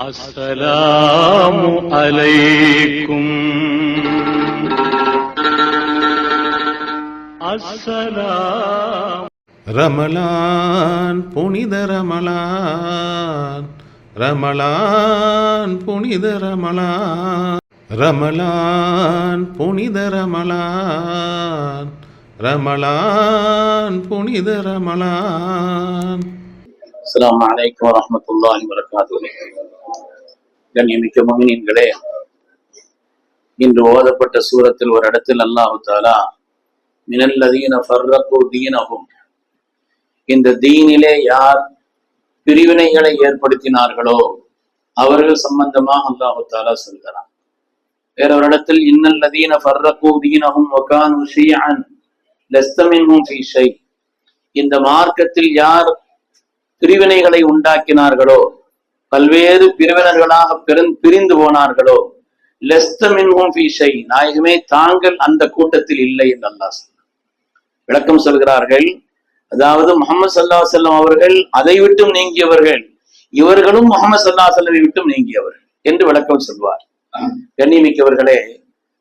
السلام عليكم السلام ரமலான் புனித ரமலான் ரமலான் புனித ரமலான் ரமலான் புனித ரமலான் ரமலான் புனித ரமலான் அஸ்ஸலாமு அலைக்கும் வரஹ்மத்துல்லாஹி வரகாத்துஹு கண்ணியமிக்க முஃமினீன்களே இன்று ஓதப்பட்ட சூரத்தில் ஒரு இடத்தில் அல்லாஹ் தாலா மினல்லதீன ஃபர்ரகு தீனஹும். இந்த தீனிலே யார் பிரிவினைகளை ஏற்படுத்தினார்களோ அவர்கள் சம்பந்தமாக அல்லாஹு தாலா சொல்கிறான். வேற ஒரு இடத்தில் இன்னல்லதீன ஃபர்ரகு தீனஹும் வகானு ஷியஅன் லஸ்த ஃபீ ஷை இந்த மார்க்கத்தில் யார் பிரிவினைகளை உண்டாக்கினார்களோ பல்வேறு பிரிவினர்களாக பிறந் பிரிந்து போனார்களோ? லெஸ்த ஃபீஷை நாயகமே தாங்கள் அந்த கூட்டத்தில் இல்லை என்று அல்லாஹ் சொன்னார். விளக்கம் சொல்கிறார்கள் அதாவது முகமது சல்லா செல்லம் அவர்கள் அதை விட்டும் நீங்கியவர்கள் இவர்களும் முகமது சல்லா செல்லமை விட்டும் நீங்கியவர்கள் என்று விளக்கம் சொல்வார். கண்ணியமிக்கவர்களே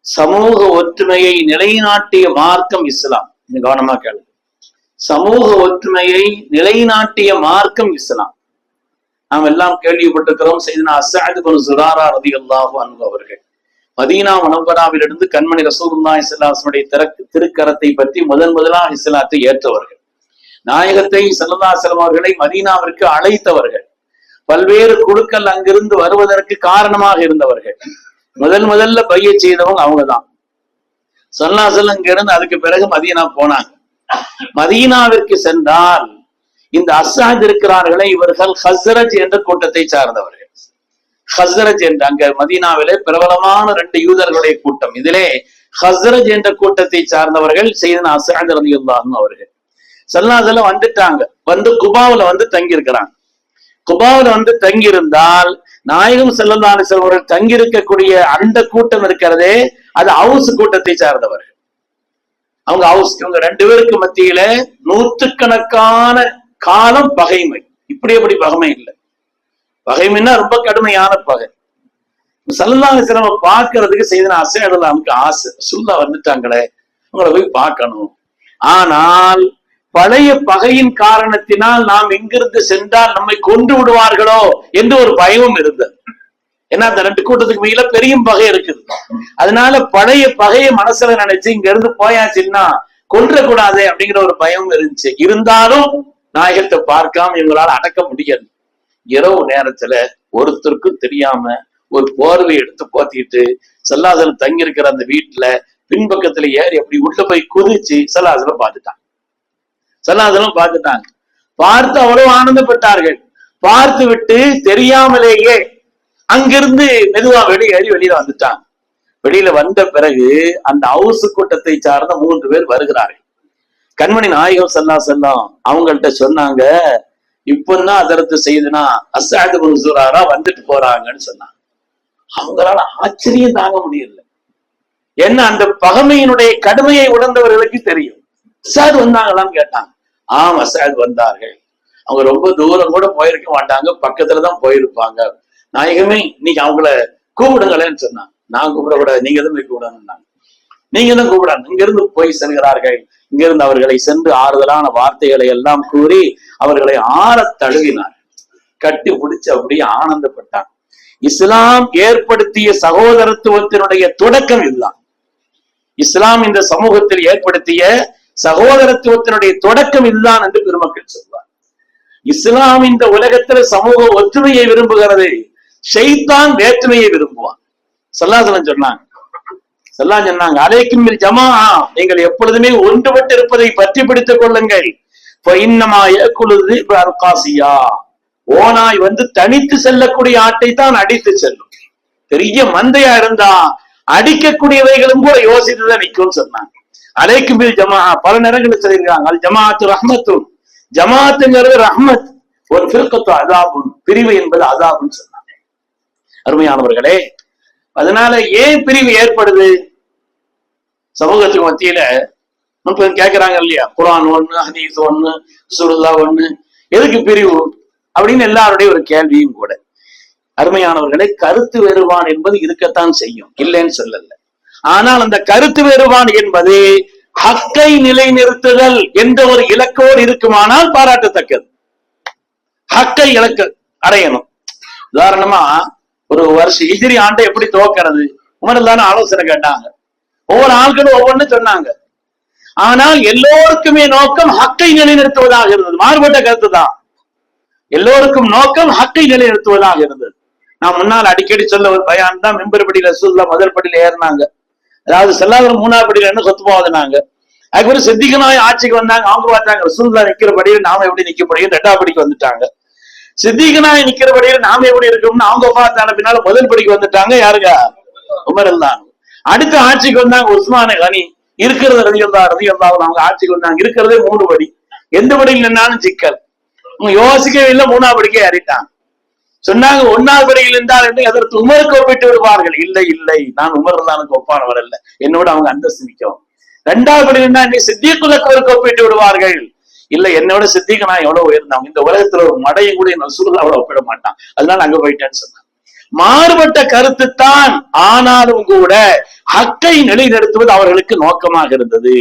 சமூக ஒற்றுமையை நிலைநாட்டிய மார்க்கம் இஸ்லாம். கவனமா கேளு சமூக ஒற்றுமையை நிலைநாட்டிய மார்க்கம் இஸ்லாம். நாம் எல்லாம் கேள்விப்பட்டிருக்கிறோம். செய்தனா அசாது பனு சுதாரா ரதி அல்லாஹு அன்பு அவர்கள். மதீனா மனோபராவிலிருந்து கண்மணி ரசூல்லா இஸ்லாசனுடைய திறக்கு திருக்கரத்தை பற்றி முதன் முதலாக இஸ்லாத்தை ஏற்றவர்கள். நாயகத்தை ஸல்லல்லாஹு அவர்களை மதீனாவிற்கு அழைத்தவர்கள். பல்வேறு குழுக்கள் அங்கிருந்து வருவதற்கு காரணமாக இருந்தவர்கள். முதல் முதல்ல பைய செய்தவங்க அவங்கதான். சல்லாசல் இங்கிருந்து அதுக்கு பிறகு மதீனா போனாங்க. மதீனாவிற்கு சென்றால் இந்த அசாத் இருக்கிறார்களே இவர்கள் ஹஸ்ரஜ் என்ற கூட்டத்தை சார்ந்தவர்கள். ஹஸ்ரஜ் என்ற அங்க மதீனாவிலே பிரபலமான ரெண்டு யூதர்களுடைய கூட்டம். இதிலே ஹஸ்ரஜ் என்ற கூட்டத்தை சார்ந்தவர்கள் செய்தன அசாத் ரதியுல்லாஹும் அவர்கள். சல்லாசலம் வந்துட்டாங்க. வந்து குபாவுல வந்து தங்கி இருக்கிறாங்க குபாவுல வந்து தங்கி இருந்தால் நாயகம் செல்லல்லான செல்வர்கள் தங்கி இருக்கக்கூடிய அந்த கூட்டம் இருக்கிறதே அது ஹவுஸ் கூட்டத்தை சார்ந்தவர்கள். அவங்க ஹவுஸ் இவங்க ரெண்டு பேருக்கு மத்தியில நூற்றுக்கணக்கான காலம் பகைமை. இப்படி எப்படி பகைமை இல்லை. பகைமைன்னா ரொம்ப கடுமையான பகை. சல்லல்லாஹு சிலம பார்க்கறதுக்கு செய்தன அசையலாமுக்கு ஆசை. சுல்லா வந்துட்டாங்களே உங்களை போய் பார்க்கணும். ஆனால் பழைய பகையின் காரணத்தினால் நாம் எங்கிருந்து சென்றால் நம்மை கொண்டு விடுவார்களோ என்று ஒரு பயமும் இருந்தது. ஏன்னா அந்த ரெண்டு கூட்டத்துக்கு மேல பெரிய பகை இருக்குது. அதனால பழைய பகையை மனசுல நினைச்சு இங்க இருந்து போயாச்சுன்னா கொன்றக்கூடாதே அப்படிங்கிற ஒரு பயம் இருந்துச்சு. இருந்தாலும் நாயகத்தை பார்க்காம இவங்களால அடக்க முடியாது. இரவு நேரத்துல ஒருத்தருக்கும் தெரியாம ஒரு போர்வை எடுத்து போத்திட்டு சல்லாசலம் தங்கி இருக்கிற அந்த வீட்டுல பின்பக்கத்துல ஏறி அப்படி உள்ள போய் குதிச்சு சல்லாசலம் பார்த்துட்டாங்க. சல்லாசலம் பார்த்துட்டாங்க. பார்த்து அவ்வளவு ஆனந்தப்பட்டார்கள். பார்த்து விட்டு தெரியாமலேயே அங்கிருந்து மெதுவா வெளியேறி வெளியில வந்துட்டாங்க. வெளியில வந்த பிறகு அந்த ஹவுஸ் கூட்டத்தை சார்ந்த மூன்று பேர் வருகிறார்கள். கண்மணி நாயகம் செல்லா செல்லம் அவங்கள்ட்ட சொன்னாங்க இப்பதான் அதரத்து செய்துனா அசாது முன்சூராரா வந்துட்டு போறாங்கன்னு சொன்னாங்க. அவங்களால ஆச்சரியம் தாங்க முடியல. ஏன்னா அந்த பகமையினுடைய கடுமையை உணர்ந்தவர்களுக்கு தெரியும். அசாது வந்தாங்களான்னு கேட்டாங்க. ஆம் அசாது வந்தார்கள். அவங்க ரொம்ப தூரம் கூட போயிருக்க மாட்டாங்க பக்கத்துலதான் போயிருப்பாங்க. நாயகமே இன்னைக்கு அவங்கள கூப்பிடுங்களேன்னு சொன்னாங்க. நான் கூப்பிடக்கூடாது நீங்க தான் போய் கூப்பிடணும்னாங்க. நீங்க தான் கூப்பிடாங்க இங்க இருந்து போய் செல்கிறார்கள். இங்கிருந்து அவர்களை சென்று ஆறுதலான வார்த்தைகளை எல்லாம் கூறி அவர்களை ஆற தழுவினார். கட்டி பிடிச்சு அப்படியே ஆனந்தப்பட்டான் இஸ்லாம் ஏற்படுத்திய சகோதரத்துவத்தினுடைய தொடக்கம் இதுதான். இஸ்லாம் இந்த சமூகத்தில் ஏற்படுத்திய சகோதரத்துவத்தினுடைய தொடக்கம் இதுதான் என்று பெருமக்கள் சொல்வார். இஸ்லாம் இந்த உலகத்துல சமூக ஒற்றுமையை விரும்புகிறது. ஷெய்தான் வேற்றுமையை விரும்புவான். சல்லாசலம் சொன்னாங்க எல்லாம் சொன்னாங்க அலைக்கும் ஜமா நீங்கள் எப்பொழுதுமே ஒன்றுபட்டு இருப்பதை பற்றி பிடித்துக் கொள்ளுங்கள். இன்னமா காசியா ஓனாய் வந்து தனித்து செல்லக்கூடிய ஆட்டை தான் அடித்து செல்லும். பெரிய மந்தையா இருந்தா அடிக்கக்கூடியவைகளும் கூட யோசித்துதான் நிற்கும் சொன்னாங்க. அலைக்கும் ஜமா பல நேரங்களில் சொல்லியிருக்காங்க அது ஜமாத்து ரஹ்மத்தும் ஜமாத்துங்கிறது ரஹ்மத் ஒரு பிறக்கத்து அதாபும் பிரிவு என்பது அதாபும் சொன்னாங்க. அருமையானவர்களே அதனால ஏன் பிரிவு ஏற்படுது? சமூகத்துக்கு மத்தியில இப்ப கேட்கிறாங்க இல்லையா? குரான் ஒண்ணு ஹதீஸ் ஒண்ணு சுருல்லா ஒண்ணு. எதுக்கு பிரிவு? அப்படின்னு எல்லாருடைய ஒரு கேள்வியும் கூட. அருமையானவர்களே கருத்து வேறுபான் என்பது இருக்கத்தான் செய்யும். இல்லைன்னு சொல்லல. ஆனால் அந்த கருத்து வேறுபான் என்பது ஹக்கை நிலைநிறுத்துதல் என்ற ஒரு இலக்கோடு இருக்குமானால் பாராட்டத்தக்கது. ஹக்கை இலக்கு அடையணும். உதாரணமா ஒரு வருஷம் இஜிரி ஆண்டை எப்படி துவக்கிறது? உமர்தான ஆலோசனை கேட்டாங்க. ஒவ்வொரு ஆள்களும் ஒவ்வொன்னு சொன்னாங்க. ஆனால் எல்லோருக்குமே நோக்கம் ஹக்கை நிலைநிறுத்துவதாக இருந்தது. மாறுபட்ட கருத்து தான். எல்லோருக்கும் நோக்கம் ஹக்கை நிலைநிறுத்துவதாக இருந்தது. நான் முன்னால் அடிக்கடி சொல்ல ஒரு பயான் தான். மெம்பர்படியில ரசூல்லா முதல் படியில ஏறினாங்க. அதாவது செல்லாதவர் மூணாவது படியில என்ன சொத்து போகுதுனாங்க. அதுக்கப்புறம் சித்திகனாய் ஆட்சிக்கு வந்தாங்க. அவங்க பார்த்தாங்க ரசூல்லா நிக்கிற படியில் நாம எப்படி நிக்க முடியும்? ரெண்டாவது படிக்கு வந்துட்டாங்க. சித்திகனாய் நிக்கிற படியில நாம எப்படி இருக்கோம்னு அவங்க பார்த்தான பின்னால முதல் படிக்கு வந்துட்டாங்க. யாருங்க? உமர் தான் அடுத்த ஆட்சிக்கு வந்தாங்க உஸ்மான கனி. இருக்கிறது ரதியல்லா ரதியல்லா அவங்க ஆட்சிக்கு வந்தாங்க. இருக்கிறதே மூணு படி. எந்த படியில் நின்னாலும் சிக்கல். யோசிக்கவே இல்லை மூணாவது படிக்கே ஏறிட்டான் சொன்னாங்க ஒன்னாவது படியில் இருந்தால் என்று அதற்கு உமருக்கு ஒப்பிட்டு விடுவார்கள் இல்லை இல்லை. நான் உமர் தானுக்கு ஒப்பானவர் அல்ல. என்னோட அவங்க அந்தஸ்து நிற்கும் ரெண்டாவது படியில் இருந்தா நீ சித்திக்குலக்கு ஒப்பிட்டு விடுவார்கள். இல்ல என்னோட சித்திக்கு நான் எவ்வளவு உயர்ந்தவங்க. இந்த உலகத்துல ஒரு மடையை கூட என்ன சுருளாவோட ஒப்பிட மாட்டான். அதனால அங்க போயிட்டேன்னு சொன்னாங்க. மாறுபட்ட கருத்து தான் ஆனாலும் கூட ஹக்கை நிலைநிறுத்துவது அவர்களுக்கு நோக்கமாக இருந்தது.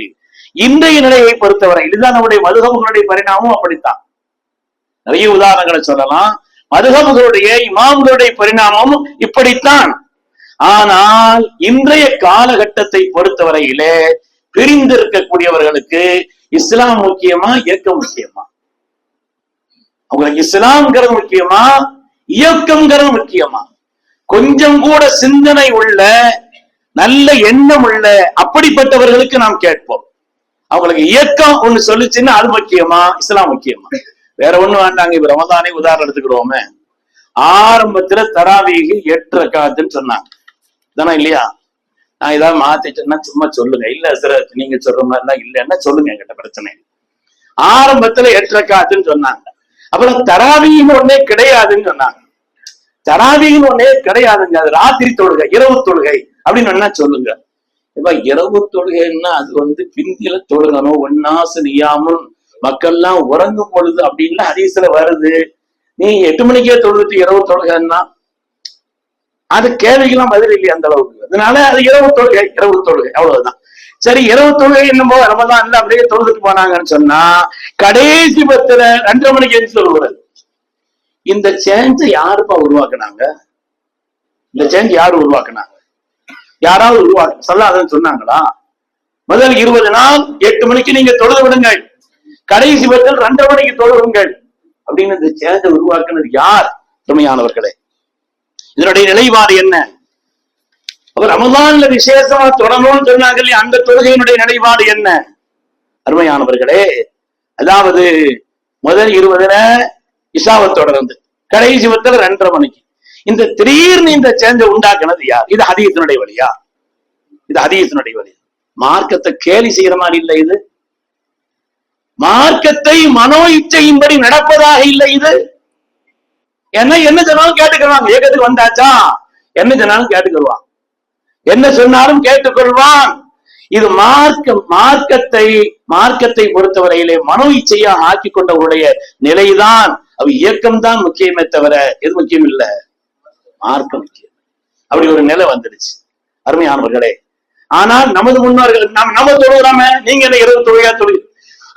இன்றைய நிலையை பொறுத்தவரை இதுதான் நம்முடைய மதுகமுகளுடைய பரிணாமம் அப்படித்தான். நிறைய உதாரணங்களை சொல்லலாம். மதுகமுகளுடைய இமாம்களுடைய பரிணாமம் இப்படித்தான். ஆனால் இன்றைய காலகட்டத்தை பொறுத்தவரையிலே பிரிந்து இருக்கக்கூடியவர்களுக்கு இஸ்லாம் முக்கியமா இயக்கம் முக்கியமா? அவங்களுக்கு இஸ்லாம்ங்கிறது முக்கியமா இயக்கம்ங்கிறது முக்கியமா? கொஞ்சம் கூட சிந்தனை உள்ள நல்ல எண்ணம் உள்ள அப்படிப்பட்டவர்களுக்கு நாம் கேட்போம். அவங்களுக்கு இயக்கம் ஒண்ணு சொல்லுச்சுன்னா அது முக்கியமா? இஸ்லாம் முக்கியமா? வேற ஒண்ணு வேண்டாங்க இப்ப ரமதானே உதாரணம் எடுத்துக்கிறோமே. ஆரம்பத்துல தராவீகு எட்டு ரக்காத்துன்னு சொன்னாங்க. தானே இல்லையா? நான் ஏதாவது மாத்திட்டேன்னா சும்மா சொல்லுங்க. இல்ல சார் நீங்க சொல்ற மாதிரி தான் இல்லைன்னா சொல்லுங்க என்கிட்ட பிரச்சனை ஆரம்பத்துல எட்டு ரக்காத்துன்னு சொன்னாங்க. அப்புறம் தராவின்னு ஒண்ணே கிடையாதுன்னு சொன்னாங்க. தராவின்னு ஒண்ணே கிடையாதுங்க. அது ராத்திரி தொழுகை இரவு தொழுகை அப்படின்னு வேணா சொல்லுங்க. இப்ப இரவு தொழுகைன்னா அது வந்து பிந்தில தொழுகணும். ஒன்னாசு நியாமும் மக்கள்லாம் உறங்கும் பொழுது அப்படின்னு ஹதீஸ்ல வருது. நீ எட்டு மணிக்கே தொழுது இரவு தொழுகைன்னா அது கேள்விக்கெல்லாம் பதில் இல்லையா அந்த அளவுக்கு. அதனால அது இரவு தொழுகை இரவு தொழுகை அவ்வளவுதான். சரி இரவு தொழுகை என்னமோ ரமதான் இல்ல அப்படியே தொழுதுட்டு போனாங்கன்னு சொன்னா கடைசி பத்துல ரெண்டரை மணிக்கு எழுந்து சொல்லுறது இந்த சேஞ்சை யாருப்பா உருவாக்குனாங்க? இந்த சேஞ்ச் யாரு உருவாக்குனாங்க? யாராவது உருவாக்கு சொல்லாதன்னு சொன்னாங்களா? முதல் இருபது நாள் எட்டு மணிக்கு நீங்க தொழுது விடுங்கள். கடைசி பத்தில் ரெண்டு மணிக்கு தொழுவுங்கள் அப்படின்னு இந்த சேஞ்சை உருவாக்குனது யார்? திறமையானவர்களே இதனுடைய நிலைப்பாடு என்ன? அப்ப ரமதான்ல விசேஷமா தொடரணும்னு சொன்னாங்க இல்லையா? அந்த தொழுகையினுடைய நிலைப்பாடு என்ன? அருமையானவர்களே அதாவது முதல் இருபதுல இசாவை தொடர்ந்து கடைசி பத்துல ரெண்டரை மணிக்கு. இந்த திடீர்னு இந்த சேஞ்ச உண்டாக்குனது யார்? இது ஹதீசனுடைய வழியா? இது ஹதீசனுடைய வழி மார்க்கத்தை கேலி செய்யற மாதிரி இல்லை இது. மார்க்கத்தை மனோ இச்சையின்படி நடப்பதாக இல்லை இது. என்ன என்ன சொன்னாலும் கேட்டுக்கிறான் ஏகத்துக்கு வந்தாச்சா? என்ன சொன்னாலும் கேட்டுக்கொள்வான். என்ன சொன்னாலும் கேட்டுக்கொள்வான். இது மார்க்க மார்க்கத்தை மார்க்கத்தை பொறுத்தவரையிலே மனோ இச்சையா ஆக்கி கொண்டவருடைய நிலைதான். அவ இயக்கம் தான் முக்கியமே தவிர எது முக்கியம் இல்ல? மார்க்கம் முக்கியம். அப்படி ஒரு நிலை வந்துடுச்சு. அருமையானவர்களே ஆனால் நமது முன்னோர்கள் நாம் நம்ம தொழுகிறாம நீங்க என்ன இரவு தொழுகா தொழில்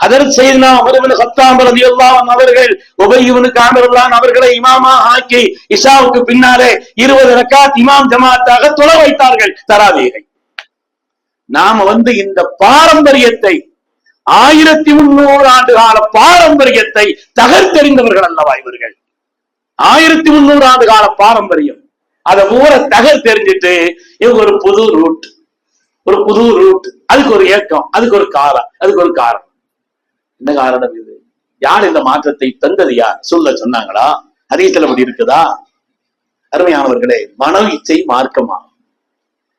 அதற்கு செய்தனா அவர்கள் சத்தாம்பரதி எல்லாம் அவர்கள் உபயுவனு காமரெல்லாம் அவர்களை இமாமா ஆக்கி இஷாவுக்கு பின்னாலே இருபது ரக்காத் இமாம் ஜமாத்தாக துள வைத்தார்கள் தராவீகை நாம வந்து இந்த பாரம்பரியத்தை ஆயிரத்தி முன்னூறு ஆண்டு கால பாரம்பரியத்தை தகர்த்தெறிந்தவர்கள் அல்லவா இவர்கள்? ஆயிரத்தி முன்னூறு ஆண்டு கால பாரம்பரியம். அதை ஊரை தகர் தெரிஞ்சுட்டு இவங்க ஒரு புது ரூட் ஒரு புது ரூட் அதுக்கு ஒரு ஏக்கம் அதுக்கு ஒரு காலம் அதுக்கு ஒரு காரணம். என்ன காரணம் இது? யார் இந்த மாற்றத்தை தந்தது யார்? சொல்ல சொன்னாங்களா? அதிகத்துல அப்படி இருக்குதா? அருமையானவர்களே மன இச்சை மார்க்கமா?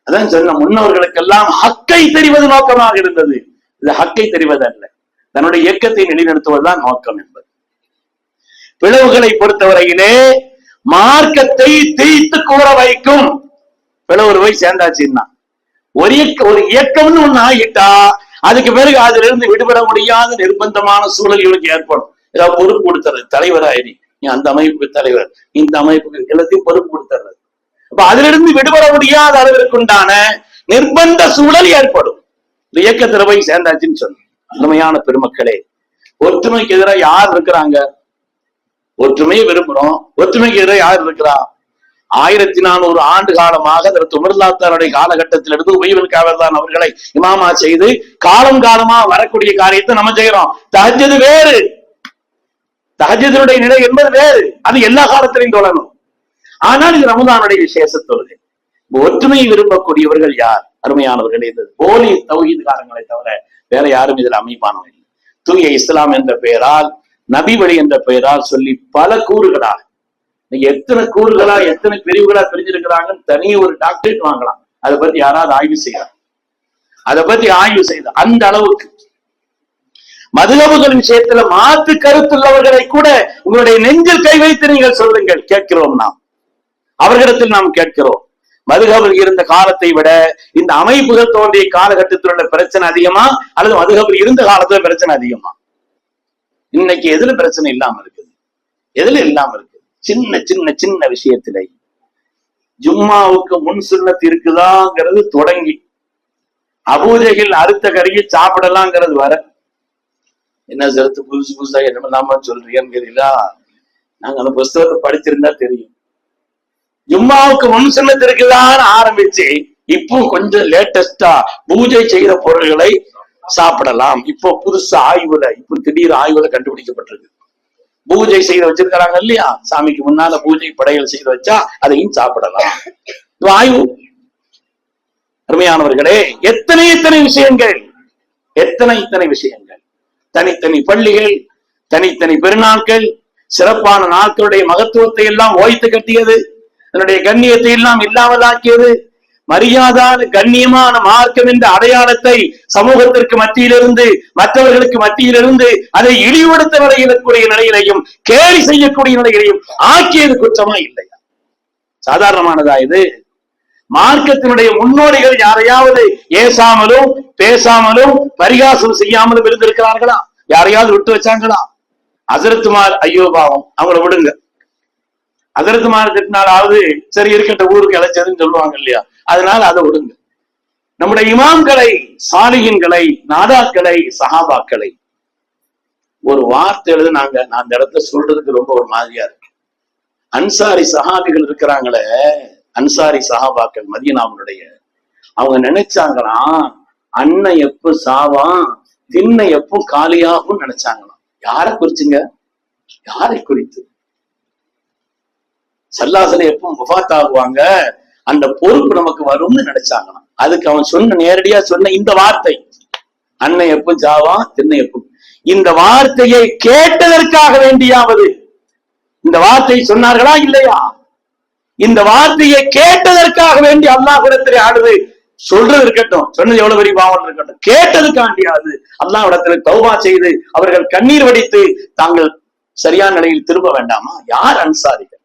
அதான் சொன்ன முன்னவர்களுக்கெல்லாம் ஹக்கை தெரிவது நோக்கமாக இருந்தது. இது ஹக்கை தெரிவது அல்ல. தன்னுடைய இயக்கத்தை நிலைநிறுத்துவதுதான் நோக்கம் என்பது. பிளவுகளை பொறுத்தவரையிலே மார்க்கத்தை தேய்த்து கூற வைக்கும். பிளவு போய் சேர்ந்தாச்சுன்னா. ஒரு ஒரு இயக்கம்னு ஒண்ணு ஆகிட்டா அதுக்கு பிறகு அதுல இருந்து விடுபட முடியாத நிர்பந்தமான சூழல் இவனுக்கு ஏற்படும். ஏதாவது பொறுப்பு கொடுத்துறது. தலைவராயிரி நீ அந்த அமைப்புக்கு தலைவர். இந்த அமைப்புக்கு எல்லாத்தையும் பொறுப்பு கொடுத்துறது. அப்ப அதிலிருந்து விடுபட முடியாத அளவிற்கு உண்டான நிர்பந்த சூழல் ஏற்படும். இயக்கத்துல போய் சேர்ந்தாச்சுன்னு சொல்லு. உண்மையான பெருமக்களே ஒற்றுமைக்கு எதிராக யார் இருக்கிறாங்க? ஒற்றுமையை விரும்புறோம். ஒற்றுமைக்கு எதிராக யார் இருக்கிறா? ஆயிரத்தி நானூறு ஆண்டு காலமாக அதற்கு காலகட்டத்திலிருந்து உயிர் காவல்தான் அவர்களை இமாமா செய்து காலம் காலமா வரக்கூடிய காரியத்தை நம்ம செய்யறோம். தஹஜது வேறு. தகஜதனுடைய நிலை என்பது வேறு. அது எல்லா காலத்திலையும் தொடரும். ஆனால் இது ரமதானுடைய விசேஷ ஒற்றுமையை விரும்பக்கூடியவர்கள் யார்? அருமையானவர்கள் இது போலி தௌஹீதுகாரங்களை தவிர வேற யாரும் இதில் அமைப்பானவர் இல்லை. தூய இஸ்லாம் என்ற பெயரால் நபி வழி என்ற பெயரால் சொல்லி பல கூறுகளாக எத்தனை கூறுகளா எத்தனை பிரிவுகளா பிரிஞ்சிருக்கிறாங்கன்னு தனி ஒரு டாக்டரேட் வாங்கலாம். அதை பத்தி யாராவது ஆய்வு செய்யலாம். அதை பத்தி ஆய்வு செய்த அந்த அளவுக்கு. மதுகபுகள் விஷயத்துல மாற்று கருத்துள்ளவர்களை கூட உங்களுடைய நெஞ்சில் கை வைத்து நீங்கள் சொல்லுங்கள் கேட்கிறோம் நாம். அவர்களிடத்தில் நாம் கேட்கிறோம். மதுகபர் இருந்த காலத்தை விட இந்த அமைப்புகள் தோன்றிய காலகட்டத்தில் உள்ள பிரச்சனை அதிகமா? அல்லது மதுகபர் இருந்த காலத்துல பிரச்சனை அதிகமா? இன்னைக்கு எதுல பிரச்சனை இல்லாம இருக்குது? எதுல இல்லாம இருக்கு சின்ன சின்ன சின்ன விஷயத்திலே. ஜும்மாவுக்கு முன் சுண்ணத்து இருக்குதாங்கிறது தொடங்கி அபூஜைகள் அறுத்த கறியை சாப்பிடலாங்கிறது வர. என்ன சேர்த்து புதுசு புதுசா என்ன நாம சொல்றீங்கன்னு தெரியல நாங்க அந்த புஸ்தகத்தை படிச்சிருந்தா தெரியும். ஜும்மாவுக்கு முன் சுன்னத்து ஆரம்பிச்சு இப்போ கொஞ்சம் லேட்டஸ்டா பூஜை செய்த பொருள்களை சாப்பிடலாம். இப்போ புதுசா ஆய்வுல இப்போ திடீர் ஆய்வுல கண்டுபிடிக்கப்பட்டிருக்கு. பூஜை செய்து வச்சிருக்கிறாங்க இல்லையா? சாமிக்கு முன்னால பூஜை படையல் செய்து வச்சா அதையும் சாப்பிடலாம். ஆய்வு. அருமையானவர்களே எத்தனை எத்தனை விஷயங்கள்? எத்தனை இத்தனை விஷயங்கள்? தனித்தனி பள்ளிகள் தனித்தனி பெருநாட்கள் சிறப்பான நாட்களுடைய மகத்துவத்தை எல்லாம் ஓய்த்து கட்டியது. தன்னுடைய கண்ணியத்தை எல்லாம் இல்லாமல் ஆக்கியது மரியாதான கண்ணியமான மார்க்கம் என்ற அடையாளத்தை சமூகத்திற்கு மத்தியிலிருந்து மற்றவர்களுக்கு மத்தியிலிருந்து அதை இழிவுபடுத்த வரையிடக்கூடிய நிலையிலையும் கேலி செய்யக்கூடிய நிலையிலையும் ஆக்கியது குற்றமா இல்லையா? சாதாரணமானதா இது? மார்க்கத்தினுடைய முன்னோடிகள் யாரையாவது ஏசாமலும் பேசாமலும் பரிகாசம் செய்யாமலும் இருந்திருக்கிறார்களா? யாரையாவது விட்டு வச்சாங்களா? அசரத்துமார் ஐயோபாவம் அவங்கள விடுங்க. அசரத்துமார் திட்டினாலாவது சரி இருக்கின்ற ஊருக்கு இழைச்சதுன்னு சொல்லுவாங்க இல்லையா? அதனால அதை விடுங்க நம்முடைய இமாம்களை சாலிகின்களை நாதாக்களை சஹாபாக்களை ஒரு வார்த்தை எழுது நாங்க நான் அந்த இடத்த சொல்றதுக்கு ரொம்ப ஒரு மாதிரியா இருக்கு. அன்சாரி சஹாபிகள் இருக்கிறாங்களே அன்சாரி சஹாபாக்கள் மதியனாவுடைய அவங்க நினைச்சாங்களாம் அண்ணன் எப்ப சாவான் திண்ணை எப்போ காலியாகும் நினைச்சாங்களாம். யாரை குறிச்சுங்க? யாரை குறித்து? சல்லாசலை எப்பவும் முஃபாத் ஆகுவாங்க அந்த பொறுப்பு நமக்கு வரும்னு நினைச்சாங்களாம். அதுக்கு அவன் சொன்ன நேரடியா சொன்ன இந்த வார்த்தை. அண்ணன் எப்போ ஜாவான் திண்ணை எப்போ இந்த வார்த்தையை கேட்டதற்காக வேண்டியாவது இந்த வார்த்தை சொன்னார்களா இல்லையா? இந்த வார்த்தையை கேட்டதற்காக வேண்டி அல்லாஹ் அல்லாஹ்விடத்திலே ஆடுது சொல்றது இருக்கட்டும் சொன்னது எவ்வளவு பெரிய பாவம் இருக்கட்டும். கேட்டதுக்காண்டியாது அல்லாஹ்விடத்திலே தௌபா செய்து அவர்கள் கண்ணீர் வடித்து தாங்கள் சரியான நிலையில் திரும்ப வேண்டாமா? யார் அன்சாரிகள்?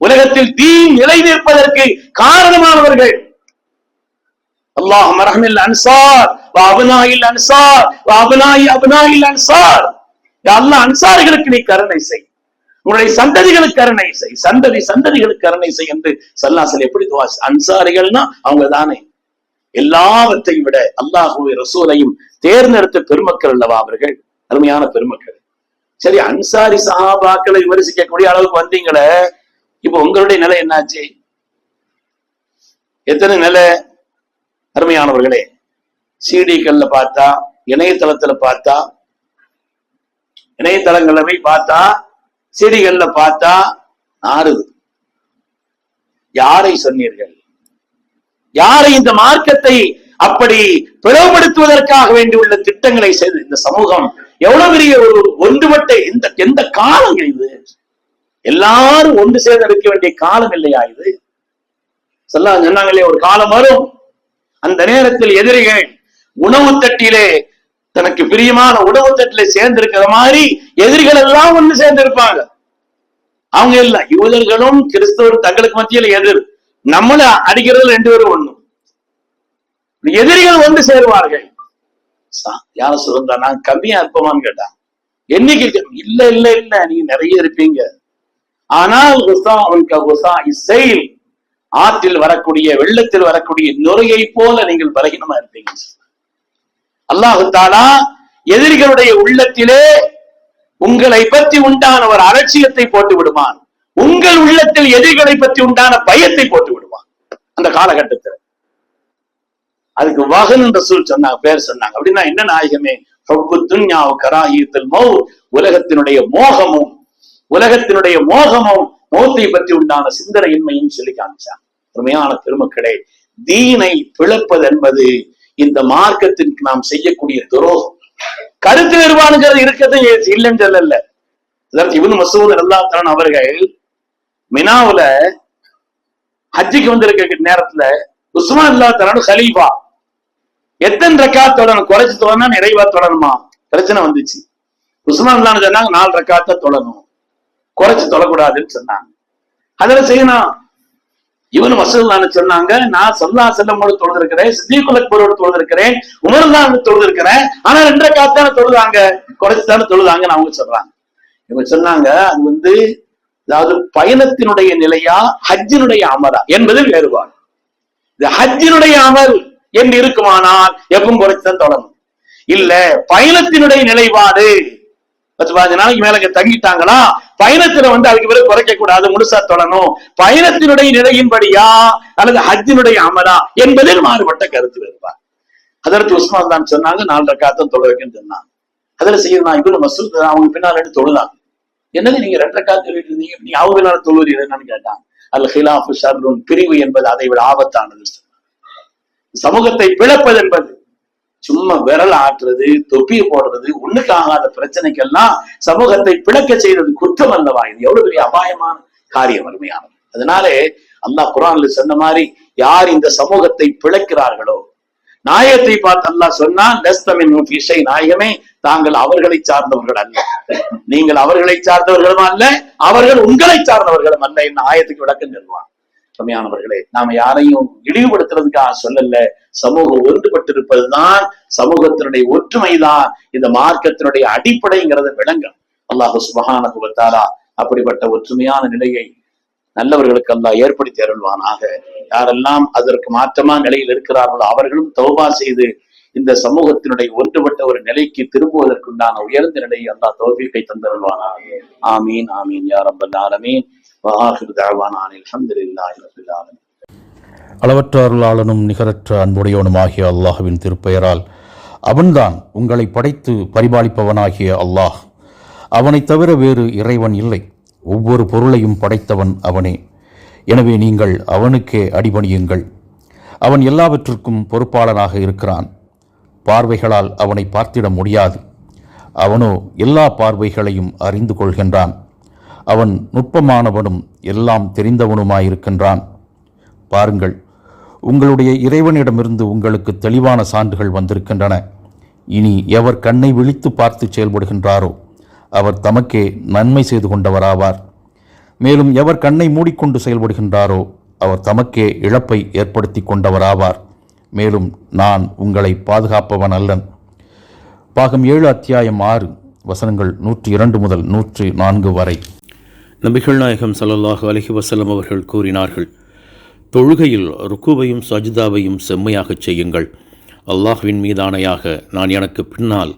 உலகத்தில் தீன் நிலை நிற்பதற்கு காரணமானவர்கள். அல்லாஹ் மரஹமில் அன்சார். அபனாயில் அன்சார். அபனாயி அபுனாயில் அன்சார். யா அல்லாஹ் அன்சாரிகளுக்கு நீ கருணை செய். உன்னுடைய சந்ததிகளுக்கு கருணை செய். சந்ததி சந்ததிகளுக்கு கருணை செய் என்று சல்லாசல் எப்படி அன்சாரிகள்னா அவங்க தானே எல்லாவற்றையும் விட அல்லாஹுவை ரசூலையும் தேர்ந்தெடுத்த பெருமக்கள் அல்லவா அவர்கள்? அருமையான பெருமக்கள். சரி அன்சாரி சஹாபாக்களை விமர்சிக்கக்கூடிய அளவுக்கு வந்தீங்களே. இப்ப உங்களுடைய நிலை என்னாச்சு? எத்தனை நிலை? அருமையானவர்களே சிடிக்கள்ல பார்த்தா இணையதளத்துல பார்த்தா இணையதளங்கள்ல போய் பார்த்தா சிடிகள்ல பார்த்தா நாறுது. யாரை சொன்னீர்கள்? யாரை இந்த மார்க்கத்தை அப்படி பிளவுபடுத்துவதற்காக வேண்டியுள்ள திட்டங்களை செய்து இந்த சமூகம்? எவ்வளவு பெரிய ஒரு ஒன்றுபட்ட இந்த எந்த காலங்கள் இது? எல்லாரும் ஒன்று சேர்ந்து இருக்க வேண்டிய காலம் இல்லையா இது? சொல்ல சொன்னாங்களே ஒரு காலம் வரும். அந்த நேரத்தில் எதிரிகள் உணவு தட்டிலே தனக்கு பிரியமான உணவு தட்டிலே சேர்ந்து இருக்கிற மாதிரி எதிரிகள் எல்லாம் ஒண்ணு சேர்ந்து இருப்பாங்க அவங்க இல்ல யூதர்களும் கிறிஸ்தவரும் தங்களுக்கு மத்தியில் எதிர். நம்மள அடிக்கிறது ரெண்டு பேரும் ஒண்ணும் எதிரிகள் ஒன்று சேருவார்கள். சா- யார சொல்றா? நான் கம்மியா இருப்போமான்னு கேட்டா. என்னைக்கு இல்ல இல்ல இல்ல நீங்க நிறைய இருப்பீங்க. ஆனால் குசா அவன் ஹுசா இசைல் ஆற்றில் வரக்கூடிய வெள்ளத்தில் வரக்கூடிய நுரையை போல நீங்கள் பலகீனமா இருப்பீங்க. அல்லாஹு தாலா எதிரிகளுடைய உள்ளத்திலே உங்களை பற்றி உண்டான ஒரு அலட்சியத்தை போட்டு விடுவான். உங்கள் உள்ளத்தில் எதிரிகளை பற்றி உண்டான பயத்தை போட்டு விடுவான். அந்த காலகட்டத்தில். அதுக்கு வகன் என்ற சொல் சொன்னாங்க பேர் சொன்னாங்க. அப்படின்னா என்ன நாயகமே? ஹொப்பு மௌ உலகத்தினுடைய மோகமும் உலகத்தினுடைய மோகமும் மௌத்தை பற்றி உண்டான சிந்தனையின்மையும் சொல்லி காமிச்சான் உண்மையான பெருமக்களே தீனை பிளப்பது என்பது இந்த மார்க்கத்திற்கு நாம் செய்யக்கூடிய துரோகம். கருத்து வேறுபாடுங்கிறது இருக்கிறது இல்லைன்னு சொல்லல. இதற்கு இவன் மசூத் அல்லாத்தான் அவர்கள் மினாவுல ஹஜ்ஜிக்கு வந்திருக்க நேரத்துல உஸ்மான் அல்லாத்தான ஹலீஃபா எத்தனை ரக்கா தொடணும்? குறைச்சு தொடனா நிறைவா தொடணுமா? பிரச்சனை வந்துச்சு. உஸ்மான் அல்லான்னு சொன்னாங்க நாலு ரக்காத்த தொடரணும் குறைச்சு தொழக்கூடாதுன்னு சொன்னாங்க. அதுல செய்யணும் இவனு மசூல்லான்னு சொன்னாங்க நான் சொல்லா செல்லமோடு தொழுதிருக்கிறேன் சித்திகுல் அக்பரோடு தொழுதிருக்கிறேன் உமர்தான் தொழுதிருக்கிறேன் ஆனா ரெண்டரை காத்தான தொழுதாங்க குறைச்சுதானே தொழுதாங்கன்னு அவங்க சொல்றாங்க. இவங்க சொன்னாங்க அது வந்து அதாவது பயணத்தினுடைய நிலையா ஹஜ்ஜினுடைய அமரா என்பது வேறுபாடு. இது ஹஜ்ஜினுடைய அமல் என்று இருக்குமானால் எப்பவும் குறைச்சுதான் தொடரும் இல்ல பயணத்தினுடைய நிலைப்பாடு பத்து பதினஞ்சு நாளைக்கு மேல தங்கிட்டாங்களா? பயணத்துல வந்து அதுக்கு பிறகு குறைக்க கூடாது முழுசா தொடரணும் பயணத்தினுடைய நிலையின்படியா? அல்லது ஹஜ்ஜினுடைய அமலா? என்பதில் மாறுபட்ட கருத்து வேறுபாடு. அதற்கு உஸ்மான் தான் சொன்னாங்க நாலு ரக்காத்தம் தொழுறதுன்னு சொன்னாங்க. அதுல செய்யணும் இவ்வளவு மசூத் அவங்க பின்னால் எடுத்து தொழுதாங்க. என்னது நீங்க ரெண்டரை காத்து இருந்தீங்க? நீங்க அவங்க பின்னால் தொழுவீங்க என்னன்னு கேட்டாங்க. அல் ஹிலாஃபு ஷர்லுன் பிரிவு என்பது அதை விட ஆபத்தானது சமூகத்தை பிளப்பது என்பது சும்மா விரல் ஆட்டுறது தொப்பியை போடுறது ஒண்ணுக்கு ஆகாத பிரச்சனைக்கெல்லாம் சமூகத்தை பிளக்க செய்தது குற்றம் அல்லவா? இது எவ்வளவு பெரிய அபாயமான காரியம் அருமையானது. அதனாலே அல்லாஹ் குரான்ல சொன்ன மாதிரி யார் இந்த சமூகத்தை பிழைக்கிறார்களோ நாயத்தை பார்த்து அல்லாஹ் சொன்னால் லஸ்தமின் இசை நாயகமே தாங்கள் அவர்களை சார்ந்தவர்கள் அல்ல நீங்கள் அவர்களை சார்ந்தவர்களும் அல்ல அவர்கள் உங்களை சார்ந்தவர்களும் அல்ல என்ன ஆயத்துக்கு விளக்கம் சொல்லுவான். உண்மையானவர்களே நாம யாரையும் இழிவுபடுத்துறதுக்காக சொல்லல. சமூகம் ஒன்றுபட்டிருப்பதுதான் சமூகத்தினுடைய ஒற்றுமைதான். இந்த மார்க்கத்தினுடைய அடிப்படைங்கிறத விளங்கும். அல்லாஹு சுபஹானகுவத்தாரா அப்படிப்பட்ட ஒற்றுமையான நிலையை நல்லவர்களுக்கு அல்லா ஏற்படுத்தி அருள்வானாக. யாரெல்லாம் அதற்கு மாற்றமா நிலையில் இருக்கிறார்களோ அவர்களும் தௌபா செய்து இந்த சமூகத்தினுடைய ஒன்றுபட்ட ஒரு நிலைக்கு திரும்புவதற்குண்டான உயர்ந்த நிலையை அல்லா தோல்விக்கை தந்தருள்வானாக. ஆமீன் ஆமீன் யா ரப்பல் ஆலமீன். அளவற்ற அருளாளனும் நிகரற்ற அன்புடையவனுமாகிய அல்லாஹுவின் திருப்பெயரால் அவன்தான் உங்களை படைத்து பரிபாலிப்பவனாகிய அல்லாஹ். அவனைத் தவிர வேறு இறைவன் இல்லை. ஒவ்வொரு பொருளையும் படைத்தவன் அவனே. எனவே நீங்கள் அவனுக்கே அடிபணியுங்கள். அவன் எல்லாவற்றிற்கும் பொறுப்பாளனாக இருக்கிறான். பார்வைகளால் அவனை பார்த்திட முடியாது. அவனோ எல்லா பார்வைகளையும் அறிந்து கொள்கின்றான். அவன் நுட்பமானவனும் எல்லாம் தெரிந்தவனுமாயிருக்கின்றான். பாருங்கள் உங்களுடைய இறைவனிடமிருந்து உங்களுக்கு தெளிவான சான்றுகள் வந்திருக்கின்றன. இனி எவர் கண்ணை விழித்து பார்த்து செயல்படுகின்றாரோ அவர் தமக்கே நன்மை செய்து கொண்டவராவார். மேலும் எவர் கண்ணை மூடிக்கொண்டு செயல்படுகின்றாரோ அவர் தமக்கே இழப்பை ஏற்படுத்தி கொண்டவராவார். மேலும் நான் உங்களை பாதுகாப்பவன் அல்லன். பாகம் ஏழு அத்தியாயம் ஆறு வசனங்கள் நூற்றி இரண்டு முதல் நூற்றி நான்கு வரை. நபிகள் நாயகம் ஸல்லல்லாஹு அலஹி வசலம் அவர்கள் கூறினார்கள் தொழுகையில் ருக்குவையும் சஜிதாவையும் செம்மையாகச் செய்யுங்கள். அல்லாஹ்வின் மீதானையாக நான் எனக்கு பின்னால்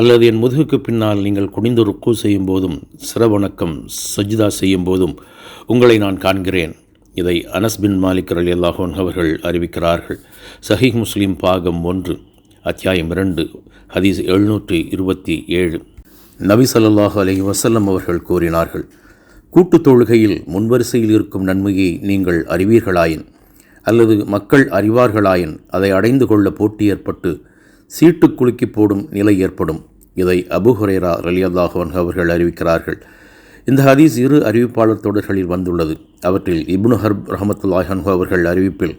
அல்லது என் முதுகுக்கு பின்னால் நீங்கள் குனிந்து ருக்கு செய்யும் போதும் சிரவணக்கம் சஜிதா செய்யும் போதும் உங்களை நான் காண்கிறேன். இதை அனஸ் பின் மாலிக் அலி அல்லாஹோன் அவர்கள் அறிவிக்கிறார்கள். சஹீஹ் முஸ்லீம் பாகம் ஒன்று அத்தியாயம் இரண்டு ஹதீஸ் எழுநூற்றி இருபத்தி ஏழு. நபி ஸல்லல்லாஹு அலி வசல்லம் அவர்கள் கூறினார்கள் கூட்டுத் தொழுகையில் முன்வரிசையில் இருக்கும் நன்மையை நீங்கள் அறிவீர்களாயின் அல்லது மக்கள் அறிவார்களாயின் அதை அடைந்து கொள்ள போட்டி ஏற்பட்டு சீட்டு குலுக்கி போடும் நிலை ஏற்படும். இதை அபு ரலியல்லாஹன் அவர்கள் அறிவிக்கிறார்கள். இந்த ஹதீஸ் இரு அறிவிப்பாளர் தொடர்களில் வந்துள்ளது. அவற்றில் இப்னு ஹர்ப் ரஹமத்துல்லாஹன்ஹு அவர்கள் அறிவிப்பில்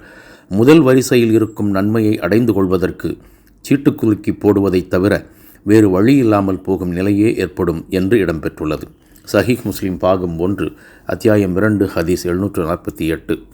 முதல் வரிசையில் இருக்கும் நன்மையை அடைந்து கொள்வதற்கு சீட்டு குலுக்கி போடுவதைத் தவிர வேறு வழி இல்லாமல் போகும் நிலையே ஏற்படும் என்று இடம்பெற்றுள்ளது. சஹீஹ் முஸ்லீம் பாகம் ஒன்று அத்தியாயம் இரண்டு ஹதீஸ் எழுநூற்று நாற்பத்தி எட்டு.